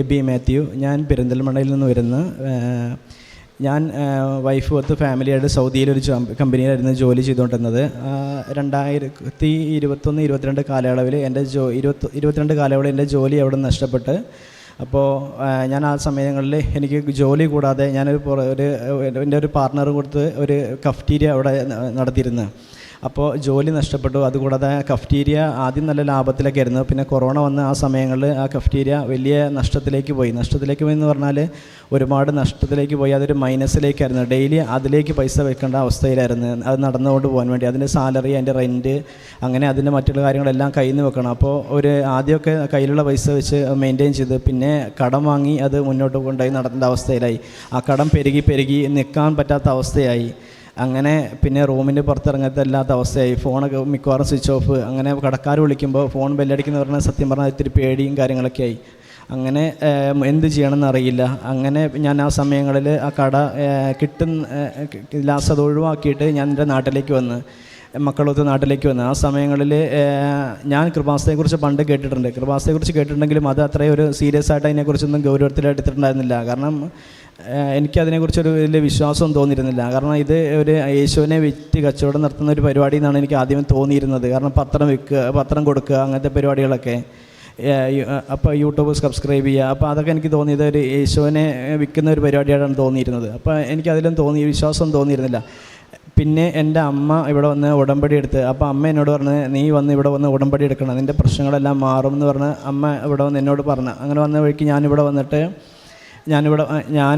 AB Mathew ഞാൻ പെരിന്തൽമണ്ണയിൽ നിന്ന് വരുന്നു. ഞാൻ വൈഫ് ഒത്ത് ഫാമിലിയായിട്ട് സൗദിയിലൊരു കമ്പനിയിലായിരുന്നു ജോലി ചെയ്തുകൊണ്ടിരുന്നത്. രണ്ടായിരത്തി ഇരുപത്തൊന്ന് ഇരുപത്തിരണ്ട് കാലയളവിൽ എന്റെ ജോ ഇരുപത്തി ഇരുപത്തിരണ്ട് കാലയളവിൽ എന്റെ ജോലി അവിടെ നഷ്ടപ്പെട്ട്. അപ്പോൾ ഞാൻ ആ സമയങ്ങളിൽ എനിക്ക് ജോലി കൂടാതെ ഞാനൊരു ഒരു എന്റെ ഒരു പാർട്ണർ കൊടുത്ത് ഒരു കഫ്റ്റീരിയ അവിടെ നടത്തിയിരുന്നു. അപ്പോൾ ജോലി നഷ്ടപ്പെട്ടു. അതുകൂടാതെ കഫ്റ്റീരിയ ആദ്യം നല്ല ലാഭത്തിലൊക്കെ ആയിരുന്നു. പിന്നെ കൊറോണ വന്ന ആ സമയങ്ങളിൽ ആ കഫ്റ്റീരിയ വലിയ നഷ്ടത്തിലേക്ക് പോയി. നഷ്ടത്തിലേക്ക് പോയി എന്ന് പറഞ്ഞാൽ ഒരുപാട് നഷ്ടത്തിലേക്ക് പോയി. അതൊരു മൈനസിലേക്കായിരുന്നു. ഡെയിലി അതിലേക്ക് പൈസ വെക്കേണ്ട അവസ്ഥയിലായിരുന്നു. അത് നടന്നുകൊണ്ട് പോകാൻ വേണ്ടി. അതിന്റെ സാലറി അതിന്റെ റെന്റ് അങ്ങനെ അതിന്റെ മറ്റുള്ള കാര്യങ്ങളെല്ലാം കയ്യിൽ നിന്ന് വെക്കണം. അപ്പോൾ ഒരു ആദ്യമൊക്കെ കയ്യിലുള്ള പൈസ വെച്ച് മെയിന്റെയിൻ ചെയ്ത് പിന്നെ കടം വാങ്ങി അത് മുന്നോട്ട് കൊണ്ടുപോയി നടത്തേണ്ട അവസ്ഥയിലായി. ആ കടം പെരുകി പെരുകി നിൽക്കാൻ പറ്റാത്ത അവസ്ഥയായി. അങ്ങനെ പിന്നെ റൂമിന്റെ പുറത്തിറങ്ങത്തല്ലാത്ത അവസ്ഥയായി. ഫോണൊക്കെ മിക്കവാറും സ്വിച്ച് ഓഫ്. അങ്ങനെ കടക്കാർ വിളിക്കുമ്പോൾ ഫോൺ ബെല്ലടിക്കുന്ന പറഞ്ഞാൽ സത്യം പറഞ്ഞാൽ ഇത്തിരി പേടിയും കാര്യങ്ങളൊക്കെ ആയി. അങ്ങനെ എന്ത് ചെയ്യണമെന്ന് അറിയില്ല. അങ്ങനെ ഞാൻ ആ സമയങ്ങളിൽ ആ കട കിട്ടുന്ന ലാസ്റ്റ് അത് ഒഴിവാക്കിയിട്ട് ഞാൻ എന്റെ നാട്ടിലേക്ക് വന്ന് മക്കളൊത്ത് നാട്ടിലേക്ക് വന്ന്. ആ സമയങ്ങളിൽ ഞാൻ കൃപാസത്തെക്കുറിച്ച് പണ്ട് കേട്ടിട്ടുണ്ട്. കൃപാസത്തെക്കുറിച്ച് കേട്ടിട്ടുണ്ടെങ്കിലും അത് അത്രയും ഒരു സീരിയസ് ആയിട്ട് അതിനെക്കുറിച്ചൊന്നും ഗൗരവത്തിൽ എടുത്തിട്ടുണ്ടായിരുന്നില്ല. കാരണം എനിക്കതിനെക്കുറിച്ചൊരു വലിയ വിശ്വാസം തോന്നിയിരുന്നില്ല. കാരണം ഇത് ഒരു യേശുവിനെ വിറ്റ് കച്ചവടം നടത്തുന്ന ഒരു പരിപാടി എന്നാണ് എനിക്ക് ആദ്യം തോന്നിയിരുന്നത്. കാരണം പത്രം വിൽക്കുക പത്രം കൊടുക്കുക അങ്ങനത്തെ പരിപാടികളൊക്കെ. അപ്പോൾ യൂട്യൂബ് സബ്സ്ക്രൈബ് ചെയ്യുക. അപ്പോൾ അതൊക്കെ എനിക്ക് തോന്നിയത് ഒരു യേശുവിനെ വിൽക്കുന്ന ഒരു പരിപാടിയായിട്ടാണ് തോന്നിയിരുന്നത്. അപ്പോൾ എനിക്കതിലും തോന്നി വിശ്വാസം തോന്നിയിരുന്നില്ല. പിന്നെ എന്റെ അമ്മ ഇവിടെ വന്ന് ഉടമ്പടി എടുത്ത് അപ്പോൾ അമ്മ എന്നോട് പറഞ്ഞ് നീ വന്ന് ഇവിടെ വന്ന് ഉടമ്പടി എടുക്കണം. നിന്റെ പ്രശ്നങ്ങളെല്ലാം മാറും എന്ന് പറഞ്ഞ് അമ്മ ഇവിടെ വന്ന് എന്നോട് പറഞ്ഞു. അങ്ങനെ വന്ന വഴിക്ക് ഞാനിവിടെ വന്നിട്ട് ഞാനിവിടെ ഞാൻ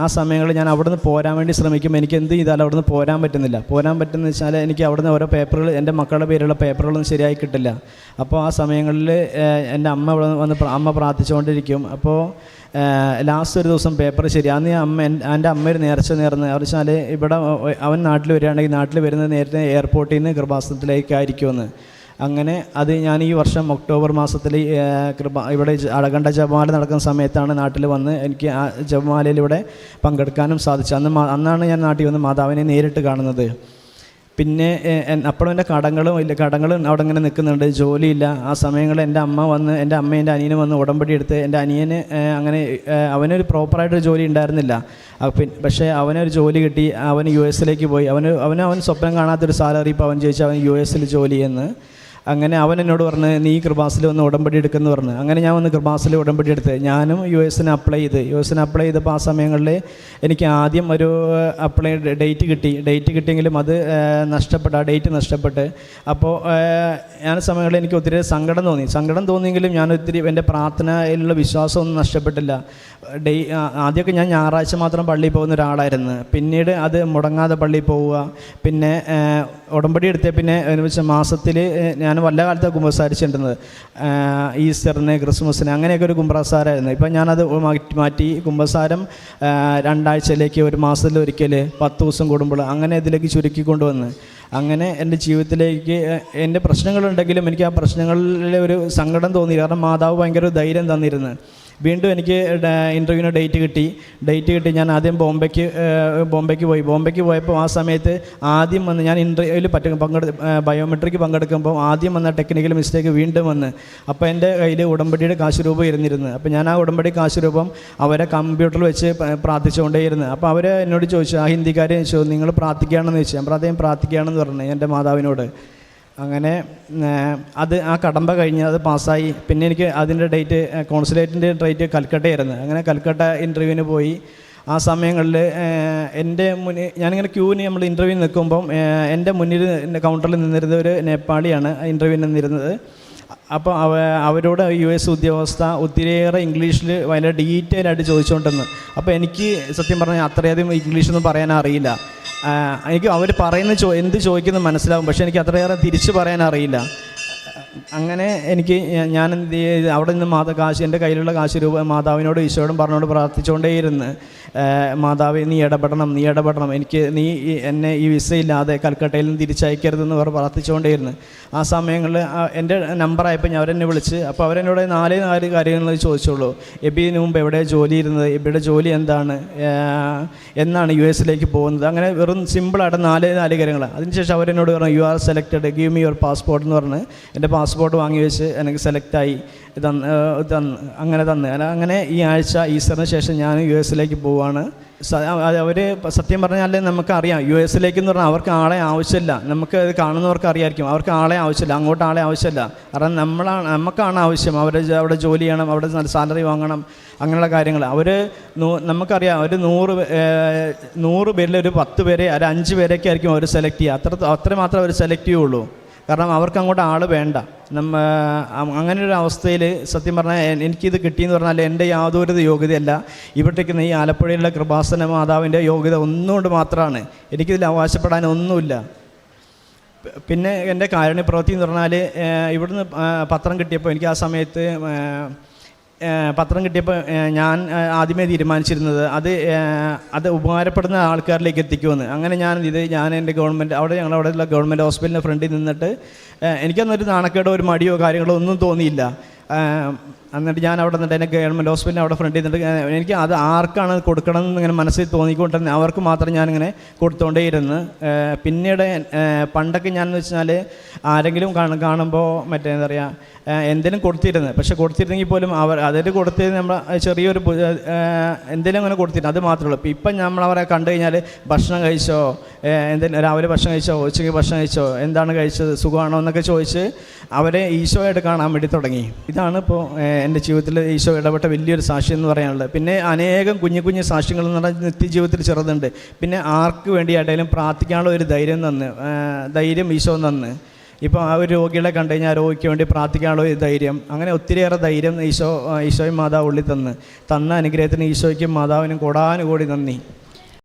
ആ, സമയങ്ങളിൽ ഞാൻ അവിടുന്ന് പോരാൻ വേണ്ടി ശ്രമിക്കും എനിക്ക് എന്ത് ചെയ്താലും അവിടുന്ന് പോരാൻ പറ്റുന്നില്ല. പോരാൻ പറ്റുന്ന വെച്ചാൽ എനിക്ക് അവിടുന്ന് ഓരോ പേപ്പറുകൾ എന്റെ മക്കളുടെ പേരുള്ള പേപ്പറുകളൊന്നും ശരിയായി കിട്ടില്ല. അപ്പോൾ ആ സമയങ്ങളിൽ എന്റെ അമ്മ ഇവിടെ വന്ന് അമ്മ പ്രാർത്ഥിച്ചുകൊണ്ടിരിക്കും. അപ്പോൾ ലാസ്റ്റ് ഒരു ദിവസം പേപ്പർ ശരി അന്ന് അമ്മ എന്റെ അമ്മ ഒരു നേർച്ച നേർന്ന്. അവർ വെച്ചാൽ ഇവിടെ അവൻ നാട്ടിൽ വരികയാണെങ്കിൽ നാട്ടിൽ വരുന്നത് നേരത്തെ എയർപോർട്ടിൽ നിന്ന് കൃപാസനത്തിലേക്കായിരിക്കുമെന്ന് അങ്ങനെ അത് ഞാൻ ഈ വർഷം ഒക്ടോബർ മാസത്തിൽ കൃപ ഇവിടെ അടകണ്ട ജപമാല നടക്കുന്ന സമയത്താണ് നാട്ടിൽ വന്ന് എനിക്ക് ആ ജപമാലയിലൂടെ പങ്കെടുക്കാനും സാധിച്ചു അന്ന് അന്നാണ് ഞാൻ നാട്ടിൽ വന്ന് മാതാവിനെ നേരിട്ട് കാണുന്നത്. പിന്നെ അപ്പോഴും എന്റെ കടങ്ങളും ഇല്ല കടങ്ങളും അവിടെ ഇങ്ങനെ നിൽക്കുന്നുണ്ട്. ജോലിയില്ല. ആ സമയങ്ങളിൽ എന്റെ അമ്മ വന്ന് എന്റെ അമ്മ എന്റെ അനിയനും വന്ന് ഉടമ്പടി എടുത്ത് എന്റെ അനിയന് അങ്ങനെ അവനൊരു പ്രോപ്പറായിട്ടൊരു ജോലി ഉണ്ടായിരുന്നില്ല. പക്ഷേ അവനൊരു ജോലി കിട്ടി. അവൻ യു എസിലേക്ക് പോയി. അവന് അവന് അവൻ സ്വപ്നം കാണാത്തൊരു സാലറി ഇപ്പോൾ അവൻ ചോദിച്ചു അവൻ യു എസിൽ ജോലി ചെയ്യുന്നു. അങ്ങനെ അവൻ എന്നോട് പറഞ്ഞ് നീ കൃപാസിൽ വന്ന് ഉടമ്പടി എടുക്കുന്നു പറഞ്ഞു. അങ്ങനെ ഞാൻ വന്ന് കൃപാസിൽ ഉടമ്പടി എടുത്ത്. ഞാനും യു എസിന് അപ്ലൈ ചെയ്ത്. യു എസിന് അപ്ലൈ ചെയ്തപ്പോൾ ആ സമയങ്ങളിൽ എനിക്ക് ആദ്യം ഒരു അപ്ലൈ ഡേറ്റ് കിട്ടി. ഡേറ്റ് കിട്ടിയെങ്കിലും അത് നഷ്ടപ്പെട്ടു ആ ഡേറ്റ് നഷ്ടപ്പെട്ട്. അപ്പോൾ ഞാൻ സമയങ്ങളിൽ എനിക്ക് ഒത്തിരി സങ്കടം തോന്നി. സങ്കടം തോന്നിയെങ്കിലും ഞാൻ ഒത്തിരി എന്റെ പ്രാർത്ഥനയിലുള്ള വിശ്വാസമൊന്നും നഷ്ടപ്പെട്ടില്ല. ഡേ ആദ്യമൊക്കെ ഞാൻ ഞായറാഴ്ച മാത്രം പള്ളിയിൽ പോകുന്ന ഒരാളായിരുന്നു. പിന്നീട് അത് മുടങ്ങാതെ പള്ളിയിൽ പോവുക. പിന്നെ ഉടമ്പടി എടുത്ത പിന്നെ എന്ന് വെച്ചാൽ മാസത്തിൽ ഞാൻ വല്ല കാലത്തെ കുമ്പസാരിച്ചിട്ടുണ്ട് ഈസ്റ്ററിന് ക്രിസ്മസിന് അങ്ങനെയൊക്കെ ഒരു കുമ്പസാരമായിരുന്നു ഇപ്പം ഞാനത് മാറ്റി കുമ്പസാരം രണ്ടാഴ്ചയിലേക്ക് ഒരു മാസത്തിലൊരിക്കൽ പത്ത് ദിവസം കൂടുമ്പോൾ അങ്ങനെ ഇതിലേക്ക് ചുരുക്കി കൊണ്ടുവന്ന്. അങ്ങനെ എന്റെ ജീവിതത്തിലേക്ക് എന്റെ പ്രശ്നങ്ങളുണ്ടെങ്കിലും എനിക്ക് ആ പ്രശ്നങ്ങളിലെ ഒരു സങ്കടം തോന്നി കാരണം മാതാവ് ഭയങ്കര ധൈര്യം തന്നിരുന്നു. വീണ്ടും എനിക്ക് ഇന്റർവ്യൂവിന് ഡേറ്റ് കിട്ടി. ഡേറ്റ് കിട്ടി. ഞാൻ ആദ്യം ബോംബെക്ക് ബോംബെക്ക് പോയി. ബോംബെക്ക് പോയപ്പോൾ ആ സമയത്ത് ആദ്യം വന്ന് ഞാൻ ഇന്റർവ്യൂവിൽ പറ്റും പങ്കെടു ബയോമെട്രിക്ക് പങ്കെടുക്കുമ്പോൾ ആദ്യം വന്ന ടെക്നിക്കൽ മിസ്റ്റേക്ക് വീണ്ടും വന്ന്. അപ്പോൾ എന്റെ കയ്യിൽ ഉടമ്പടിയുടെ കാശ് രൂപം ഇരുന്നിരുന്നു. അപ്പോൾ ഞാൻ ആ ഉടമ്പടി കാശ് രൂപം അവരെ കമ്പ്യൂട്ടറിൽ വെച്ച് പ്രാർത്ഥിച്ചുകൊണ്ടേയിരുന്നു. അപ്പോൾ അവർ എന്നോട് ചോദിച്ചു ആ ഹിന്ദിക്കാരെ ചോദിച്ചു നിങ്ങൾ പ്രാർത്ഥിക്കുകയാണെന്ന് ചോദിച്ചു. ഞാൻ പ്രാർത്ഥിക്കുകയാണെന്ന് പറഞ്ഞു എന്റെ മാതാവിനോട്. അങ്ങനെ അത് ആ കടമ്പ കഴിഞ്ഞ് അത് പാസ്സായി. പിന്നെ എനിക്ക് അതിന്റെ ഡേറ്റ് കോൺസുലേറ്റിന്റെ ഡേറ്റ് കൽക്കട്ടയായിരുന്നു. അങ്ങനെ കൽക്കട്ട ഇന്റർവ്യൂവിന് പോയി. ആ സമയങ്ങളിൽ എന്റെ മുന്നിൽ ഞാനിങ്ങനെ ക്യൂവിന് നമ്മൾ ഇന്റർവ്യൂ നിൽക്കുമ്പം എന്റെ മുന്നിൽ കൗണ്ടറിൽ നിന്നിരുന്ന ഒരു നേപ്പാളിയാണ് ഇന്റർവ്യൂ നിന്നിരുന്നത്. അപ്പോൾ അവ അവരോട് യു എസ് ഉദ്യോഗസ്ഥ ഒത്തിരിയേറെ ഇംഗ്ലീഷിൽ വളരെ ഡീറ്റെയിൽ ആയിട്ട് ചോദിച്ചുകൊണ്ടിരുന്നു. അപ്പോൾ എനിക്ക് സത്യം പറഞ്ഞാൽ അത്രയധികം ഇംഗ്ലീഷൊന്നും പറയാൻ അറിയില്ല. എനിക്ക് അവർ പറയുന്ന ചോ എന്ത് ചോദിക്കുന്നത് മനസ്സിലാവും. പക്ഷേ എനിക്ക് അത്രയേറെ തിരിച്ചു പറയാൻ അറിയില്ല. അങ്ങനെ എനിക്ക് ഞാൻ എന്ത് അവിടെ നിന്ന് മാതാ കാശ് എന്റെ കയ്യിലുള്ള കാശ് രൂപ മാതാവിനോട് ഈശോയോടും പറഞ്ഞോട് പ്രാർത്ഥിച്ചുകൊണ്ടേയിരുന്നു. മാതാവ് നീ ഇടപെടണം നീ ഇടപെടണം. എനിക്ക് നീ എന്നെ ഈ വിസ ഇല്ലാതെ കൽക്കട്ടയിൽ നിന്ന് തിരിച്ചയക്കരുതെന്ന് അവർ പ്രാർത്ഥിച്ചുകൊണ്ടേയിരുന്നു. ആ സമയങ്ങളിൽ എന്റെ നമ്പറായപ്പോൾ ഞാൻ അവരെന്നെ വിളിച്ച് അപ്പോൾ അവരെന്നോട് നാല് നാല് കാര്യങ്ങൾ ചോദിച്ചുള്ളൂ. എബിന് മുമ്പ് എവിടെ ജോലി ഇരുന്നത്? എബിയുടെ ജോലി എന്താണ്? എന്നാണ് യു എസിലേക്ക് പോകുന്നത്? അങ്ങനെ വെറും സിമ്പിളായിട്ട് നാല് നാല് കാര്യങ്ങൾ അതിനുശേഷം അവരെന്നോട് പറഞ്ഞു you are selected give me your passport എന്ന് പറഞ്ഞ് എന്റെ പാസ്പോർട്ട് വാങ്ങി വെച്ച് എനിക്ക് സെലക്റ്റായി തന്ന് തന്ന് അങ്ങനെ തന്ന്. അങ്ങനെ ഈ ആഴ്ച ഈസ്റ്ററിന് ശേഷം ഞാൻ യു എസിലേക്ക് പോവാണ്. അവർ സത്യം പറഞ്ഞാൽ നമുക്കറിയാം യു എസിലേക്ക് എന്ന് പറഞ്ഞാൽ അവർക്ക് ആളെ ആവശ്യമില്ല. നമുക്ക് ഇത് കാണുന്നവർക്ക് അറിയായിരിക്കും. അവർക്ക് ആളെ ആവശ്യമില്ല. അങ്ങോട്ട് ആളെ ആവശ്യമില്ല. കാരണം നമ്മളാണ് നമുക്കാണ് ആവശ്യം. അവർ അവിടെ ജോലി ചെയ്യണം അവിടെ നല്ല സാലറി വാങ്ങണം അങ്ങനെയുള്ള കാര്യങ്ങൾ അവർ നമുക്കറിയാം. ഒരു നൂറ് നൂറ് പേരിൽ ഒരു പത്ത് പേരെ അല്ല അഞ്ച് പേരൊക്കെ ആയിരിക്കും അവർ സെലക്ട് ചെയ്യുക. അത്ര അത്രമാത്രം അവർ സെലക്ട് ചെയ്യുള്ളൂ. കാരണം അവർക്ക് അങ്ങോട്ട് ആൾ വേണ്ട. നമ്മ അങ്ങനെ ഒരു അവസ്ഥയിൽ സത്യം പറഞ്ഞാൽ എനിക്കിത് കിട്ടിയെന്ന് പറഞ്ഞാൽ എന്റെ യാതൊരു യോഗ്യതയല്ല. ഇവിടേക്ക് ഈ ആലപ്പുഴയിലുള്ള കൃപാസന മാതാവിന്റെ യോഗ്യത ഒന്നുകൊണ്ട് മാത്രമാണ് എനിക്കിതിൽ അവകാശപ്പെടാൻ ഒന്നുമില്ല പിന്നെ എന്റെ കാരുണ്യ പ്രവൃത്തി എന്ന് പറഞ്ഞാൽ ഇവിടുന്ന് പത്രം കിട്ടിയപ്പോൾ എനിക്ക് ആ സമയത്ത് പത്രം കിട്ടിയപ്പോൾ ഞാൻ ആദ്യമേ തീരുമാനിച്ചിരുന്നത് അത് അത് ഉപകാരപ്പെടുന്ന ആൾക്കാരിലേക്ക് എത്തിക്കുമെന്ന്. അങ്ങനെ ഞാൻ ഇത് ഞാൻ എന്റെ ഗവൺമെന്റ് അവിടെ ഞങ്ങൾ അവിടെയുള്ള ഗവൺമെന്റ് ഹോസ്പിറ്റലിന്റെ ഫ്രണ്ടിൽ നിന്നിട്ട് എനിക്കന്നൊരു നാണക്കേടോ ഒരു മടിയോ കാര്യങ്ങളോ ഒന്നും തോന്നിയില്ല. എന്നിട്ട് ഞാൻ അവിടെ നിന്നിട്ട് എന്റെ ഗവൺമെന്റ് ഹോസ്പിറ്റലിൽ അവിടെ ഫ്രണ്ട് നിന്നിട്ട് എനിക്ക് അത് ആർക്കാണ് കൊടുക്കണം എന്ന് ഇങ്ങനെ മനസ്സിൽ തോന്നിക്കൊണ്ടിരുന്നത്. അവർക്ക് മാത്രം ഞാനിങ്ങനെ കൊടുത്തുകൊണ്ടേയിരുന്നു പിന്നീട് പണ്ടൊക്കെ ഞാൻ എന്ന് വെച്ചാൽ ആരെങ്കിലും കാണ കാണുമ്പോൾ മറ്റേ എന്താ പറയുക എന്തെങ്കിലും കൊടുത്തിരുന്നത്. പക്ഷെ കൊടുത്തിരുന്നെങ്കിൽ പോലും അവർ അതിൽ കൊടുത്തത് നമ്മൾ ചെറിയൊരു എന്തെങ്കിലും അങ്ങനെ കൊടുത്തിരുന്നു അത് മാത്രമേ ഉള്ളൂ. ഇപ്പം അവരെ കണ്ടു കഴിഞ്ഞാൽ ഭക്ഷണം കഴിച്ചോ എന്തെങ്കിലും രാവിലെ ഭക്ഷണം കഴിച്ചോ ഉച്ചയ്ക്ക് ഭക്ഷണം കഴിച്ചോ എന്താണ് കഴിച്ചത് സുഖമാണോ എന്നൊക്കെ ചോദിച്ച് അവരെ ഈശോയായിട്ട് കാണാൻ വേണ്ടി തുടങ്ങി. ഇതാണ് ഇപ്പോൾ എന്റെ ജീവിതത്തിൽ ഈശോ ഇടപെട്ട വലിയൊരു സാക്ഷ്യം എന്ന് പറയാനുള്ളത്. പിന്നെ അനേകം കുഞ്ഞു കുഞ്ഞു സാക്ഷ്യങ്ങൾ എന്ന് പറഞ്ഞാൽ നിത്യജീവിതത്തിൽ ചെറുതുണ്ട്. പിന്നെ ആർക്ക് വേണ്ടിയായിട്ടായാലും പ്രാർത്ഥിക്കാനുള്ള ഒരു ധൈര്യം തന്ന് ധൈര്യം ഈശോ തന്ന്. ഇപ്പോൾ ആ ഒരു രോഗികളെ കണ്ടു കഴിഞ്ഞാൽ രോഗിക്ക് വേണ്ടി പ്രാർത്ഥിക്കാനുള്ള ഒരു ധൈര്യം അങ്ങനെ ഒത്തിരിയേറെ ധൈര്യം ഈശോ ഈശോയും മാതാവ് ഉള്ളിൽ തന്ന്. തന്ന അനുഗ്രഹത്തിന് ഈശോയ്ക്കും മാതാവിനും കൂടാനുകൂടി നന്ദി.